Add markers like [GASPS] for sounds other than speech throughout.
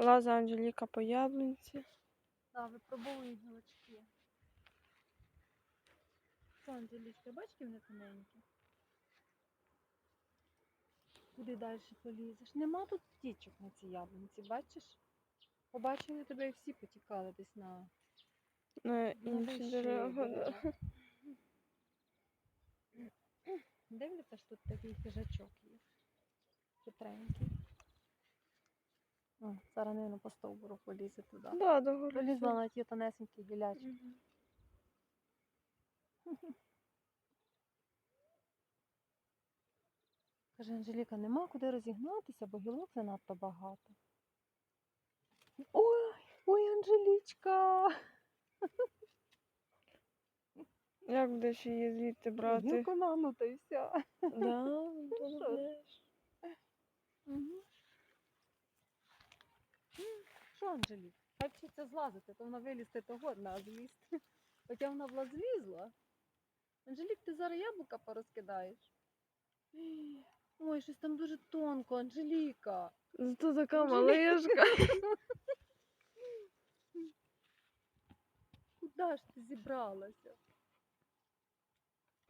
Лаза Анжеліка по яблунці. Так, випробовую гілочки. Що, Анжелічка, бачиш, які вони тоненькі? Куди далі полізеш? Нема тут птічок на цій яблунці, бачиш? Побачили тебе і всі потікали десь на На інші дерева. Дивляться, що тут такий хижачок є. Хитренький. О, зараз, мабуть, по стовбуру полізе туди. Да. Полізла на ті тонесенькі гілячки. [LAUGHS] Каже, Анжеліка, нема куди розігнатися, бо гілок занадто багато. Ой, ой, Анжелічка! Як будеш її звідти брати? Гілку нану, та й все. Да, [LAUGHS] що? Що, Анжелік? Хай вчиться злазити, то вона вилізти, то годна злізти. Хоча вона була злізла. Анжелік, ти зараз яблука порозкидаєш. Ой, щось там дуже тонко, Анжеліка. Зато така малишка. [LAUGHS] Куди ж ти зібралася?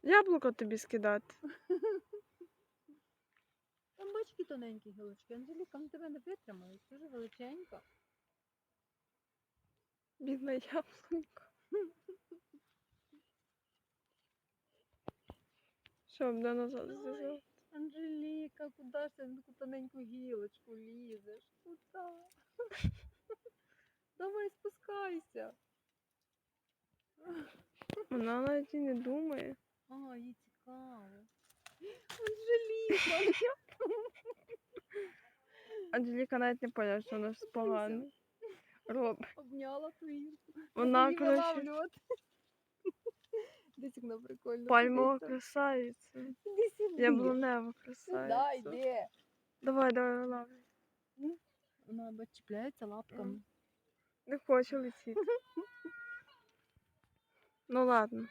Яблуко тобі скидати. Там бачки тоненькі гілочки. Анжеліка, вони тебе не витримають, дуже величенька. Бідна яблунько. Що, буде назад з'їжджати? Анжеліка, куди ж ти на таку тоненьку гілочку лізеш? Куди? [LAUGHS] Давай спускайся. Вона навіть і не думає. А, їй цікаво. [GASPS] Анжеліка, Анжеліка навіть не поняла, що вона щось погане робить. обняла ту гілку. Вона, коротше. [LAUGHS] Десь вона прикольно. пальмова красавиця. Іди сюди. Яблунева Сюди красавиця. йди. Давай, давай, лавлю. Вона бач, чіпляється лапками. Не хоче летіти. [LAUGHS] Ну ладно.